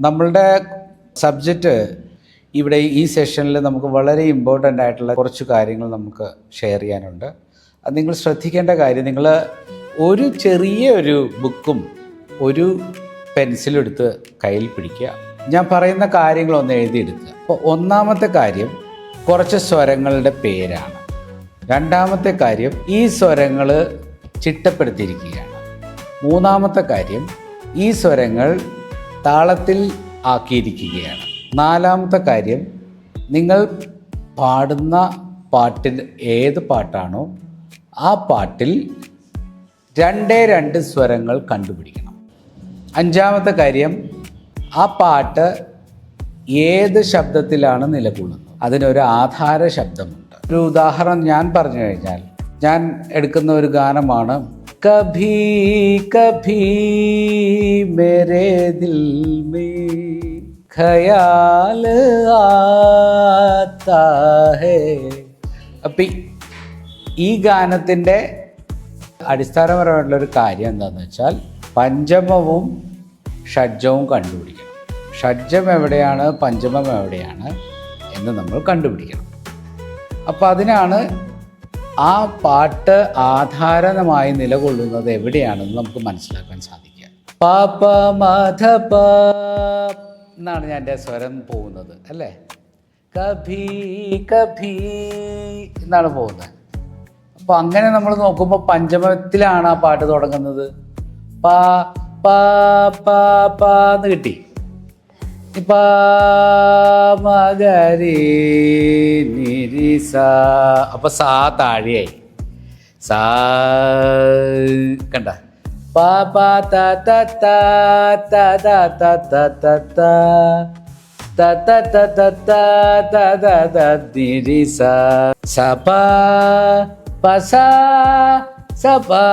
നമ്മളുടെ സബ്ജക്റ്റ് ഇവിടെ ഈ സെഷനിൽ നമുക്ക് വളരെ ഇമ്പോർട്ടന്റ് ആയിട്ടുള്ള കുറച്ച് കാര്യങ്ങൾ നമുക്ക് ഷെയർ ചെയ്യാനുണ്ട്. അത് നിങ്ങൾ ശ്രദ്ധിക്കേണ്ട കാര്യം നിങ്ങൾ ഒരു ചെറിയ ഒരു ബുക്കും ഒരു പെൻസിലും എടുത്ത് കയ്യിൽ പിടിക്കുക. ഞാൻ പറയുന്ന കാര്യങ്ങളൊന്ന് എഴുതിയെടുക്കുക അപ്പോൾ ഒന്നാമത്തെ കാര്യം കുറച്ച് സ്വരങ്ങളുടെ പേരാണ്. രണ്ടാമത്തെ കാര്യം ഈ സ്വരങ്ങൾ ചിട്ടപ്പെടുത്തിയിരിക്കുകയാണ്. മൂന്നാമത്തെ കാര്യം ഈ സ്വരങ്ങൾ താളത്തിൽ ആക്കിയിരിക്കുകയാണ്. നാലാമത്തെ കാര്യം നിങ്ങൾ പാടുന്ന പാട്ടിൽ ഏത് പാട്ടാണോ ആ പാട്ടിൽ രണ്ടേ രണ്ട് സ്വരങ്ങൾ കണ്ടുപിടിക്കണം. അഞ്ചാമത്തെ കാര്യം ആ പാട്ട് ഏത് ശബ്ദത്തിലാണ് നിലകൊള്ളുന്നത്? അതിനൊരു ആധാര ശബ്ദമുണ്ട്. ഒരു ഉദാഹരണം ഞാൻ പറഞ്ഞു കഴിഞ്ഞാൽ ഞാൻ എടുക്കുന്ന ഒരു ഗാനമാണ് കഭി कभी मेरे दिल में ख्याल आता है। അപ്പം ഈ ഗാനത്തിന്റെ അടിസ്ഥാനപരമായിട്ടുള്ള ഒരു കാര്യം എന്താണെന്ന് വെച്ചാൽ പഞ്ചമവും ഷഡ്ജവും കണ്ടുപിടിക്കണം. ഷഡ്ജം എവിടെയാണ് പഞ്ചമം എവിടെയാണ് എന്ന് നമ്മൾ കണ്ടുപിടിക്കണം. അപ്പോൾ അതിനാണ് ആ പാട്ട് ആധാരമായി നിലകൊള്ളുന്നത് എവിടെയാണെന്ന് നമുക്ക് മനസ്സിലാക്കാൻ സാധിക്കുക. പാപ മധപ എന്നാണ് ഞാൻ എന്റെ സ്വരം പോകുന്നത് അല്ലേ? കഭി കഭി എന്നാണ് പോകുന്നത്. അപ്പോൾ അങ്ങനെ നമ്മൾ നോക്കുമ്പോൾ പഞ്ചമത്തിലാണ് ആ പാട്ട് തുടങ്ങുന്നത്. പാ പാ പാ പാ എന്ന് കിട്ടി. അപ്പൊ സാ താഴെയായി സാ കണ്ട സപാ പസ സപാ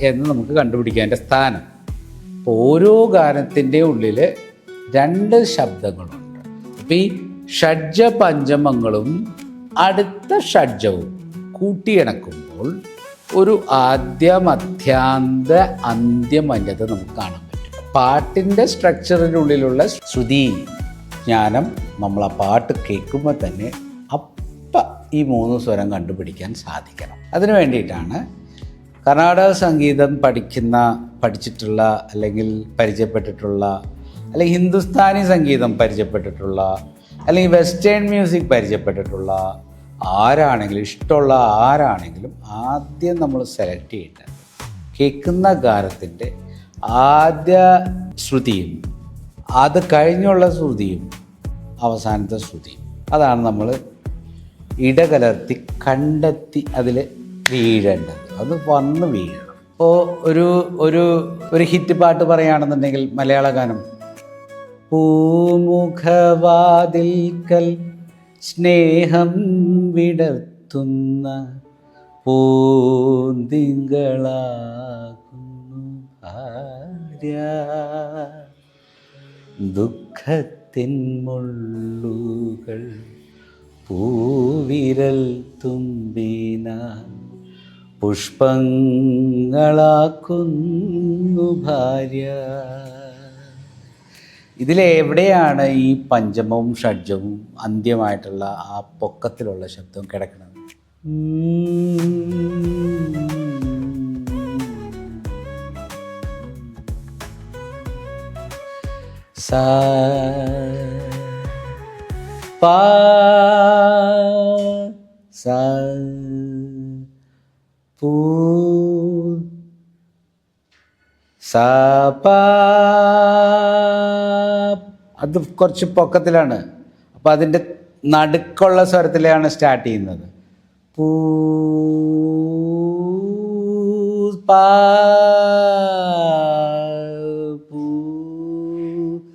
എന്ന് നമുക്ക് കണ്ടുപിടിക്കാം എന്റെ സ്ഥാനം ഓരോ ഗാനത്തിന്റെ ഉള്ളിൽ രണ്ട് ശബ്ദങ്ങളുണ്ട്. അപ്പം ഈ ഷഡ്ജ പഞ്ചമങ്ങളും അടുത്ത ഷഡ്ജവും കൂട്ടിയിണക്കുമ്പോൾ ഒരു ആദ്യ മധ്യാന്ത അന്ത്യം വന്യത നമുക്ക് കാണാൻ പറ്റും. പാട്ടിന്റെ സ്ട്രക്ചറിന്റെ ഉള്ളിലുള്ള ശ്രുതി ജ്ഞാനം നമ്മൾ ആ പാട്ട് കേൾക്കുമ്പോൾ തന്നെ അപ്പം ഈ മൂന്ന് സ്വരം കണ്ടുപിടിക്കാൻ സാധിക്കണം. അതിനു വേണ്ടിയിട്ടാണ് കർണാടക സംഗീതം പഠിക്കുന്ന പഠിച്ചിട്ടുള്ള അല്ലെങ്കിൽ പരിചയപ്പെട്ടിട്ടുള്ള അല്ലെങ്കിൽ ഹിന്ദുസ്ഥാനി സംഗീതം പരിചയപ്പെട്ടിട്ടുള്ള അല്ലെങ്കിൽ വെസ്റ്റേൺ മ്യൂസിക് പരിചയപ്പെട്ടിട്ടുള്ള ആരാണെങ്കിലും ഇഷ്ടമുള്ള ആരാണെങ്കിലും ആദ്യം നമ്മൾ സെലക്ട് ചെയ്യേണ്ടത് കേൾക്കുന്ന ഗാനത്തിന്റെ ആദ്യ ശ്രുതിയും അത് കഴിഞ്ഞുള്ള ശ്രുതിയും അവസാനത്തെ ശ്രുതിയും. അതാണ് നമ്മൾ ഇടകലർത്തി കണ്ടെത്തി അതിൽ വീഴേണ്ടത് അത് വന്ന് വീഴണം. ഇപ്പോൾ ഒരു ഒരു ഒരു ഹിറ്റ് പാട്ട് പറയുകയാണെന്നുണ്ടെങ്കിൽ മലയാള ഗാനം. പൂമുഖവാതിൽക്കൽ സ്നേഹം വിടർത്തുന്ന പൂന്തിങ്കളാകുന്നു ആര്യ. ദുഃഖത്തിൻ മുള്ളുകൾ പൂവിരൽ തുമ്പിന പുഷ്പങ്ങളാക്കുന്നു ഭാര്യ. ഇതിലെവിടെയാണ് ഈ പഞ്ചമവും ഷഡ്ജവും അന്ത്യമായിട്ടുള്ള ആ പൊക്കത്തിലുള്ള ശബ്ദം കിടക്കുന്നത്? സ സാ. പൂ സാ പാ അത് കുറച്ച് പൊക്കത്തിലാണ്. അപ്പോൾ അതിന്റെ നടുക്കുള്ള സ്വരത്തിലാണ് സ്റ്റാർട്ട് ചെയ്യുന്നത്. പൂ പാ പൂ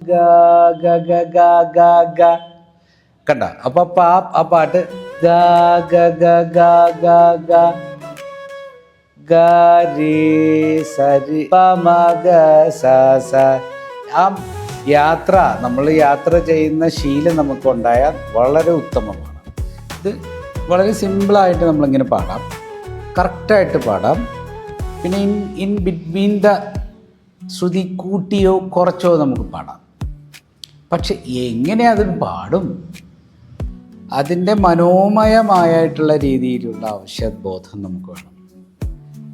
ഗ ഗ ഗ ഗ ഗ ഗ കണ്ട. അപ്പൊ ആ പാട്ട് ഗ ഗ ഗ ഗ ഗ. ഗ ഗ സരി പ മ ഗ സ സ. ആ യാത്ര നമ്മൾ യാത്ര ചെയ്യുന്ന ശീലം നമുക്കുണ്ടായാൽ വളരെ ഉത്തമമാണ്. ഇത് വളരെ സിമ്പിളായിട്ട് നമ്മളിങ്ങനെ പാടാം. കറക്റ്റായിട്ട് പാടാം. പിന്നെ in in between the shruti കൂട്ടിയോ കുറച്ചോ നമുക്ക് പാടാം. പക്ഷെ എങ്ങനെ അത് പാടും? അതിന്റെ മനോമയമായിട്ടുള്ള രീതിയിലുള്ള ഔഷധബോധം നമുക്ക് വേണം.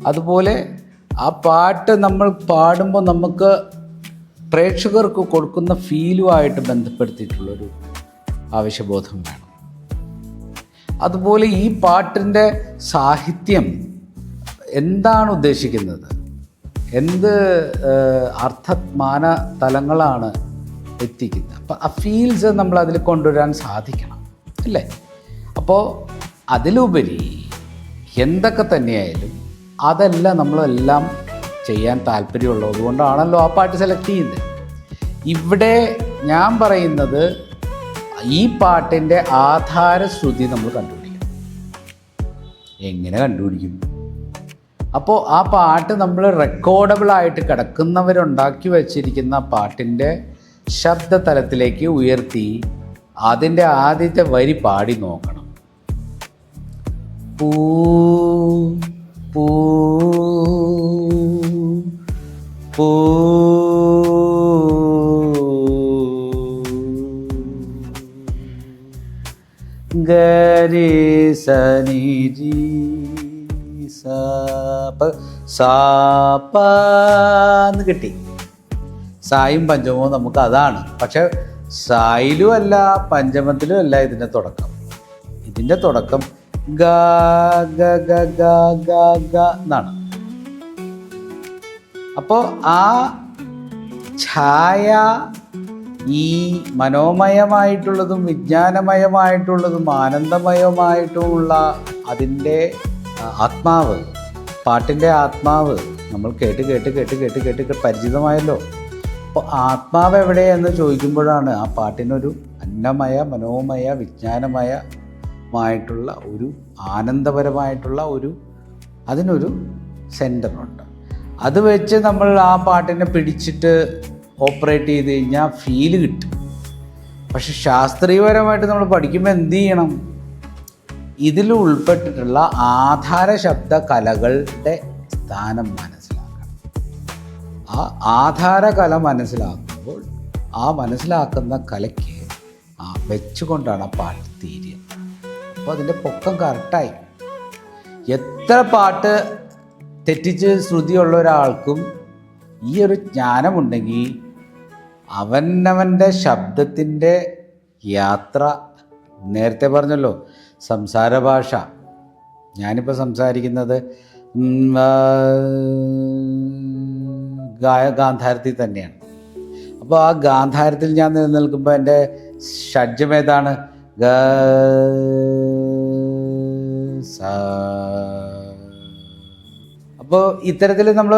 അതുപോലെ ആ പാട്ട് നമ്മൾ പാടുമ്പോൾ നമുക്ക് പ്രേക്ഷകർക്ക് കൊടുക്കുന്ന ഫീലുമായിട്ട് ബന്ധപ്പെടുത്തിയിട്ടുള്ളൊരു ആവശ്യബോധം വേണം. അതുപോലെ ഈ പാട്ടിന്റെ സാഹിത്യം എന്താണ് ഉദ്ദേശിക്കുന്നത്? എന്ത് അർത്ഥമാന തലങ്ങളാണ് എത്തിക്കുന്നത്? അപ്പം ആ ഫീൽസ് നമ്മൾ അതിൽ കൊണ്ടുവരാൻ സാധിക്കണം അല്ലേ? അപ്പോൾ അതിലുപരി എന്തൊക്കെ തന്നെയായാലും അതെല്ലാം നമ്മളെല്ലാം ചെയ്യാൻ താല്പര്യമുള്ളത് അതുകൊണ്ടാണല്ലോ ആ പാട്ട് സെലക്ട് ചെയ്യുന്നത് ഇവിടെ ഞാൻ പറയുന്നത് ഈ പാട്ടിന്റെ ആധാരശ്രുതി നമ്മൾ കണ്ടുപിടിക്കണം എങ്ങനെ കണ്ടുപിടിക്കും? അപ്പോൾ ആ പാട്ട് നമ്മൾ റെക്കോർഡബിൾ ആയിട്ട് കിടക്കുന്നവരുണ്ടാക്കി വച്ചിരിക്കുന്ന പാട്ടിന്റെ ശബ്ദതലത്തിലേക്ക് ഉയർത്തി അതിന്റെ ആദ്യത്തെ വരി പാടി നോക്കണം. പൂ പൂ പൂ. ഗരി സനി ജി സാപ സാപ്പാന്ന് കിട്ടി. സായും പഞ്ചമവും നമുക്ക് അതാണ്. പക്ഷെ സായിലും അല്ല പഞ്ചമത്തിലും അല്ല ഇതിന്റെ തുടക്കം. ഇതിന്റെ തുടക്കം ഗ ഗ ഗ ഗ ഗ ഗ എന്നാണ്. അപ്പോൾ ആ ഛായ ഈ മനോമയമായിട്ടുള്ളതും വിജ്ഞാനമയമായിട്ടുള്ളതും ആനന്ദമയമായിട്ടുമുള്ള അതിന്റെ ആത്മാവ് പാട്ടിന്റെ ആത്മാവ് നമ്മൾ കേട്ട് കേട്ട് കേട്ട് കേട്ട് കേട്ട് പരിചിതമായല്ലോ. അപ്പോൾ ആത്മാവ് എവിടെയെന്ന് ചോദിക്കുമ്പോഴാണ് ആ പാട്ടിനൊരു അന്നമയ മനോമയ വിജ്ഞാനമയമായിട്ടുള്ള ഒരു ആനന്ദപരമായിട്ടുള്ള ഒരു അതിനൊരു സെന്ററുണ്ട്. അത് വെച്ച് നമ്മൾ ആ പാട്ടിനെ പിടിച്ചിട്ട് ഓപ്പറേറ്റ് ചെയ്ത് കഴിഞ്ഞാൽ ഫീൽ കിട്ടും. പക്ഷെ ശാസ്ത്രീയപരമായിട്ട് നമ്മൾ പഠിക്കുമ്പോൾ എന്ത് ചെയ്യണം? ഇതിൽ ഉൾപ്പെട്ടിട്ടുള്ള ആധാര ശബ്ദ കലകളുടെ സ്ഥാനം മനസ്സിലാക്കണം. ആ ആധാര കല മനസ്സിലാക്കുമ്പോൾ ആ മനസ്സിലാക്കുന്ന കലയ്ക്ക് വെച്ചുകൊണ്ടാണ് ആ പാട്ട് അപ്പോൾ അതിന്റെ പൊക്കം കറക്റ്റായി എത്ര പാട്ട് തെറ്റിച്ച് ശ്രുതിയുള്ള ഒരാൾക്കും ഈ ഒരു ജ്ഞാനമുണ്ടെങ്കിൽ അവനവന്റെ ശബ്ദത്തിന്റെ യാത്ര നേരത്തെ പറഞ്ഞല്ലോ സംസാര ഭാഷ. ഞാനിപ്പോൾ സംസാരിക്കുന്നത് ഗായ ഗാന്ധാരത്തിൽ തന്നെയാണ്. അപ്പോൾ ആ ഗാന്ധാരത്തിൽ ഞാൻ നിലനിൽക്കുമ്പോൾ എന്റെ ഷഡ്ജം ഏതാണ്? ഗ സ അപ്പോൾ ഇത്തരത്തിൽ നമ്മൾ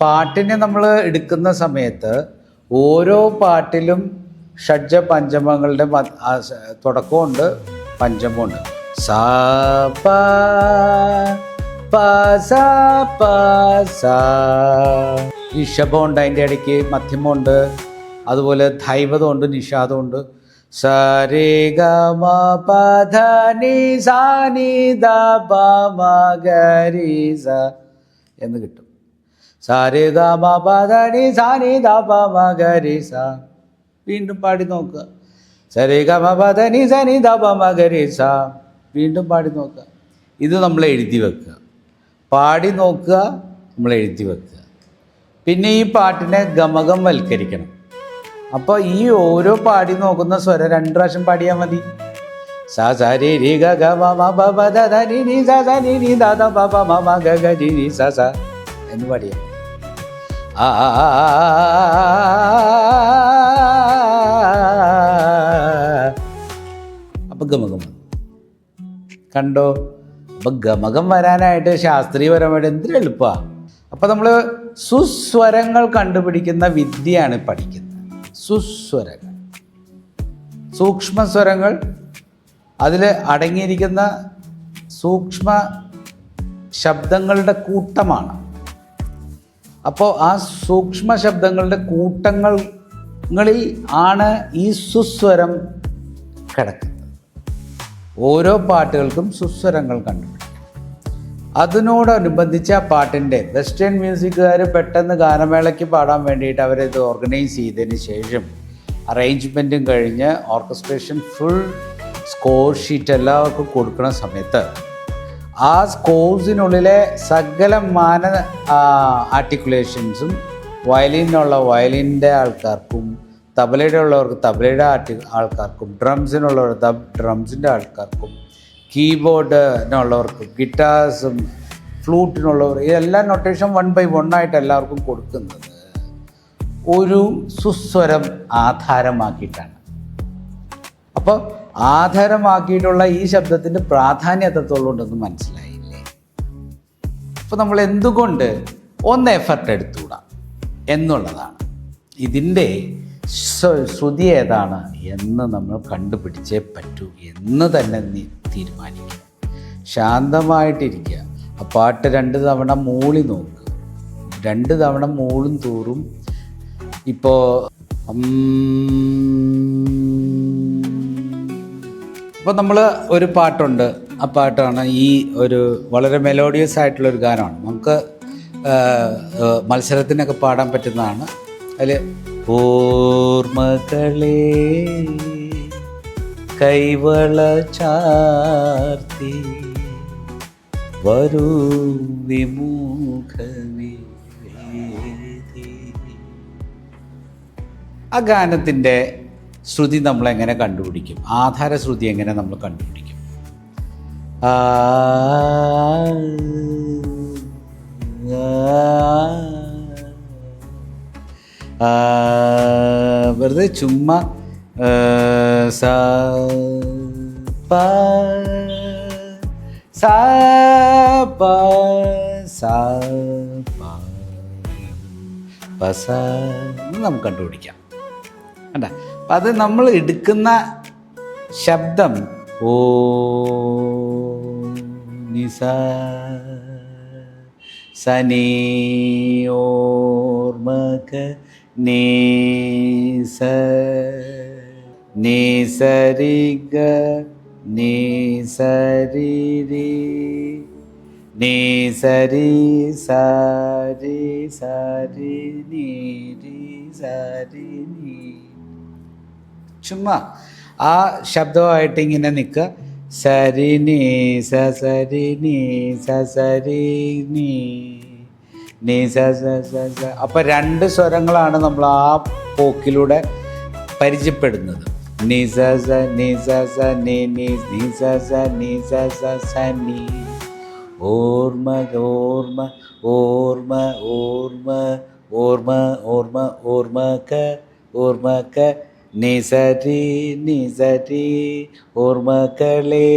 പാട്ടിനെ നമ്മൾ എടുക്കുന്ന സമയത്ത് ഓരോ പാട്ടിലും ഷഡ്ജ പഞ്ചമങ്ങളുടെ തുടക്കമുണ്ട് പഞ്ചമമുണ്ട് സാ പ ഋഷഭമുണ്ട് അതിന്റെ ഇടയ്ക്ക് മധ്യമമുണ്ട് അതുപോലെ ധൈവതമുണ്ട് നിഷാദമുണ്ട്. രി സ എന്ന് കിട്ടും. സാരി ഗ മ സാനി നി സാ വീണ്ടും പാടി നോക്കുക. സരി ഗ മ സനി ധ നി സ നി ദ പ മ ഗ രി സ വീണ്ടും പാടി നോക്കുക. ഇത് നമ്മൾ എഴുതി വെക്കുക. പാടി നോക്കുക നമ്മൾ എഴുതി വെക്കുക. പിന്നെ ഈ പാട്ടിനെ ഗമകം വൽക്കരിക്കണം. അപ്പോൾ ഈ ഓരോ പാടി നോക്കുന്ന സ്വരം രണ്ട് പ്രാവശ്യം പാടിയാ മതി. ഗ ഗ ബ ബ ദ ദ സ സ ദ ദ ഗ ഗ സ സ എന്ന് പാടിയ. ആ കണ്ടോ? അപ്പൊ ഗമകം വരാനായിട്ട് ശാസ്ത്രീയപരമായിട്ട് എന്തൊരു എളുപ്പമാണ് അപ്പൊ നമ്മൾ സുസ്വരങ്ങൾ കണ്ടുപിടിക്കുന്ന വിദ്യയാണ് പഠിക്കുന്നത്. സുസ്വരങ്ങൾ. സൂക്ഷ്മസ്വരങ്ങൾ അതിൽ അടങ്ങിയിരിക്കുന്ന സൂക്ഷ്മ ശബ്ദങ്ങളുടെ കൂട്ടമാണ്. അപ്പോൾ ആ സൂക്ഷ്മ ശബ്ദങ്ങളുടെ കൂട്ടങ്ങളിൽ ആണ് ഈ സുസ്വരം കിടക്കുന്നത്. ഓരോ പാട്ടുകൾക്കും സുസ്വരങ്ങൾ കണ്ടുപിടിക്കണം. അതിനോടനുബന്ധിച്ച് ആ പാട്ടിന്റെ വെസ്റ്റേൺ മ്യൂസിക്കുകാർ പെട്ടെന്ന് ഗാനമേളയ്ക്ക് പാടാൻ വേണ്ടിയിട്ട് അവരത് ഓർഗനൈസ് ചെയ്തതിന് ശേഷം അറേഞ്ച്മെന്റും കഴിഞ്ഞ് ഓർക്കസ്ട്രേഷൻ ഫുൾ സ്കോർ ഷീറ്റ് എല്ലാവർക്കും കൊടുക്കുന്ന സമയത്ത് ആ സ്കോഴ്സിനുള്ളിലെ സകല മാന ആർട്ടിക്കുലേഷൻസും വയലിനുള്ള വയലിന്റെ ആൾക്കാർക്കും തബലയുടെ ഉള്ളവർക്ക് തബലയുടെ ആർട്ടി ആൾക്കാർക്കും ഡ്രംസിനുള്ളവർ ഡ്രംസിന്റെ ആൾക്കാർക്കും കീബോർഡിനുള്ളവർക്കും ഗിറ്റാർസും ഫ്ലൂട്ടിനുള്ളവർ ഇതെല്ലാം നൊട്ടേഷൻ വൺ ബൈ വൺ ആയിട്ട് എല്ലാവർക്കും കൊടുക്കുന്നത് ഒരു സുസ്വരം ആധാരമാക്കിയിട്ടാണ്. അപ്പോൾ ആധാരമാക്കിയിട്ടുള്ള ഈ ശബ്ദത്തിന്റെ പ്രാധാന്യം എത്രത്തോളം മനസ്സിലായില്ലേ? അപ്പോൾ നമ്മൾ എന്തുകൊണ്ട് ഒന്ന് എഫർട്ട് എടുത്തുകൂടാ എന്നുള്ളതാണ്. ഇതിന്റെ ശ്ര- ശ്രുതി ഏതാണ് എന്ന് നമ്മൾ കണ്ടുപിടിച്ചേ പറ്റൂ എന്ന് തന്നെ തീരുമാനിക്കുക ശാന്തമായിട്ടിരിക്കുക. ആ പാട്ട് രണ്ട് തവണ മൂളി നോക്കുക രണ്ട് തവണ മൂളും തോറും ഇപ്പോൾ അപ്പോൾ നമ്മൾ ഒരു പാട്ടുണ്ട്. ആ പാട്ടാണ് ഈ ഒരു വളരെ മെലോഡിയസ് ആയിട്ടുള്ള ഒരു ഗാനമാണ്. നമുക്ക് മത്സരത്തിനൊക്കെ പാടാൻ പറ്റുന്നതാണ്. അതിൽ ഓർമ്മകളെ കൈവള ചാർത്തി വരൂ വിമുഖമേ. ആ ഗാനത്തിന്റെ ശ്രുതി നമ്മൾ എങ്ങനെ കണ്ടുപിടിക്കും? ആധാര ശ്രുതി എങ്ങനെ നമ്മൾ കണ്ടുപിടിക്കും? വെറുതെ ചുമ്മാ സാ പ സ പ സ പ എന്ന് നമുക്ക് കണ്ടുപിടിക്കാം കണ്ട അപ്പം അത് നമ്മൾ എടുക്കുന്ന ശബ്ദം ഓ നിസ സനി ഓർമക നീസ നീസരിഗ നിസരി നീ സരി സരി നീരി സരി നീ. ചുമ്മാ ആ ശബ്ദമായിട്ട് ഇങ്ങനെ നിൽക്കുക സരി നീ സരി നീ സരി നീ നീ അപ്പം രണ്ട് സ്വരങ്ങളാണ് നമ്മൾ ആ പോക്കിലൂടെ പരിചയപ്പെടുന്നത്. നി സ സ നി സ സ നി നി നി സ സ നി സ സ സ നീ ഓർമ്മ ഓർമ്മ ഓർമ്മ ഓർമ്മ ഓർമ്മ ഓർമ്മ ഓർമ്മക്ക ഓർമ്മക്ക നിസരി നിസരി ഓർമ്മക്കളേ